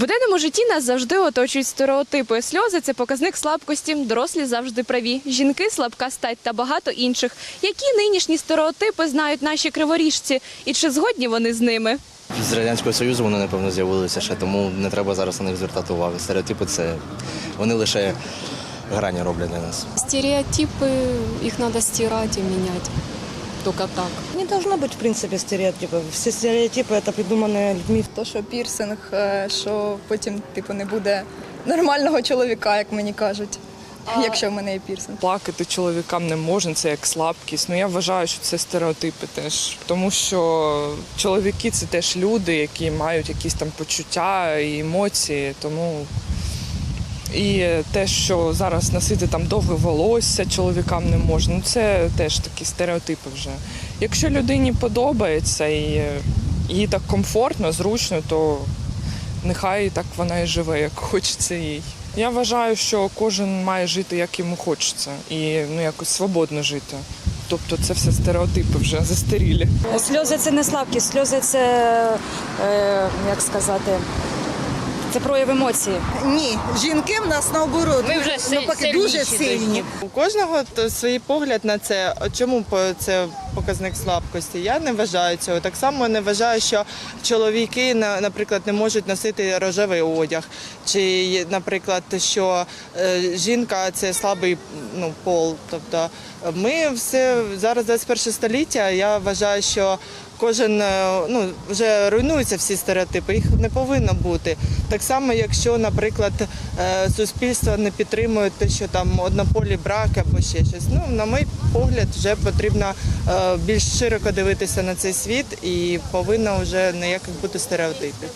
буденному житті нас завжди оточують стереотипи. Сльози це показник слабкості, дорослі завжди праві. Жінки слабка стать та багато інших. Які нинішні стереотипи знають наші криворіжці, і чи згодні вони з ними? З Радянського Союзу вони, напевно, з'явилися ще, тому не треба зараз на них звертати увагу. Стереотипи це вони лише грані роблять для нас. Стереотипы, их надо стирать и менять Только так. Не должно быть, в принципе, стереотипов. Все стереотипы это придуманные людьми. То, що пірсинг, е, що потім типу не буде нормального чоловіка, як мені кажуть, якщо в мене є пірсинг. Плакати чоловікам не можна, це як слабкість. Ну я вважаю, що це стереотипи теж. Тому що чоловіки це теж люди, які мають якісь там почуття і емоції. Тому і те, що зараз носити там довге волосся чоловікам не можна, ну це теж такі стереотипи вже. Якщо людині подобається і їй так комфортно, зручно, то нехай так вона і живе, як хочеться їй. Я вважаю, що кожен має жити, як йому хочеться, і ну якось свободно жити. Тобто це все стереотипи вже застарілі. Сльози це не слабкість, сльози це, е, як сказати, це прояв емоцій. Ні, жінки в нас наоборот. Ми вже навпаки, дуже сильні. У кожного свій погляд на це. Чому це показник слабкості? Я не вважаю цього. Так само не вважаю, що чоловіки, наприклад, не можуть носити рожевий одяг, чи, наприклад, що е, жінка це слабий ну, пол. Тобто ми все зараз 21 століття. Я вважаю, що кожен е, ну вже руйнуються всі стереотипи, їх не повинно бути. Так само, якщо, наприклад, е, суспільство не підтримує те, що там однополі брак або ще щось. Ну, на мій погляд, вже потрібно більш широко дивитися на цей світ і повинно вже ніяких бути стереотипів.